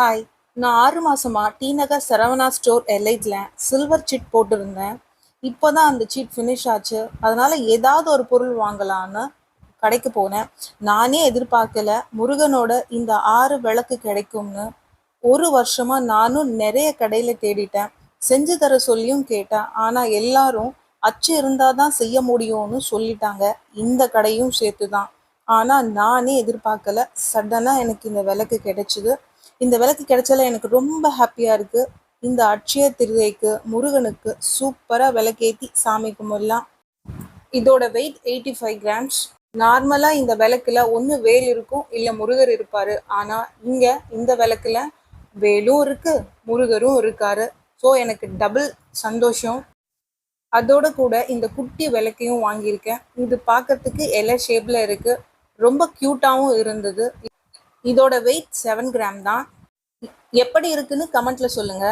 Hi நான் ஆறு மாசமா டி நகர் சரவணா ஸ்டோர் எல்ஐட்ல சில்வர் சீட் போட்டிருந்தேன். இப்போ தான் அந்த சீட் ஃபினிஷ் ஆச்சு. அதனால் ஏதாவது ஒரு பொருள் வாங்கலான்னு கடைக்கு போனேன். நானே எதிர்பார்க்கல முருகனோட இந்த ஆறு விளக்கு கிடைக்கும்னு. ஒரு வருஷமாக நானும் நிறைய கடையில் தேடிட்டேன். செஞ்சு தர சொல்லியும் கேட்டேன். ஆனால் எல்லாரும் அச்சு இருந்தால் தான் செய்ய முடியும்னு சொல்லிட்டாங்க. இந்த கடையும் சேர்த்து தான் ஆனால் நானே எதிர்பார்க்கல சடனாக எனக்கு இந்த விளக்கு கிடைச்சிது. இந்த விளக்கு கிடைச்சால எனக்கு ரொம்ப ஹாப்பியா இருக்கு. இந்த அட்சய திருதைக்கு முருகனுக்கு சூப்பரா விளக்கேத்தி சாமி கும்பிடலாம். இதோட வெயிட் எயிட்டி ஃபைவ் கிராம்ஸ் நார்மலா இந்த விளக்குல ஒன்று வேல் இருக்கும் இல்ல முருகர் இருப்பாரு. ஆனா இங்க இந்த விளக்குல வேலும் இருக்கு முருகரும் இருக்காரு. ஸோ எனக்கு டபுள் சந்தோஷம். அதோட கூட இந்த குட்டி விளக்கையும் வாங்கியிருக்கேன். இது பார்க்கறதுக்கு எல்லா ஷேப்ல இருக்கு. ரொம்ப க்யூட்டாகவும் இருந்தது. இதோட வெயிட் செவன் கிராம் தான். எப்படி இருக்குன்னு கமெண்ட்ல சொல்லுங்க.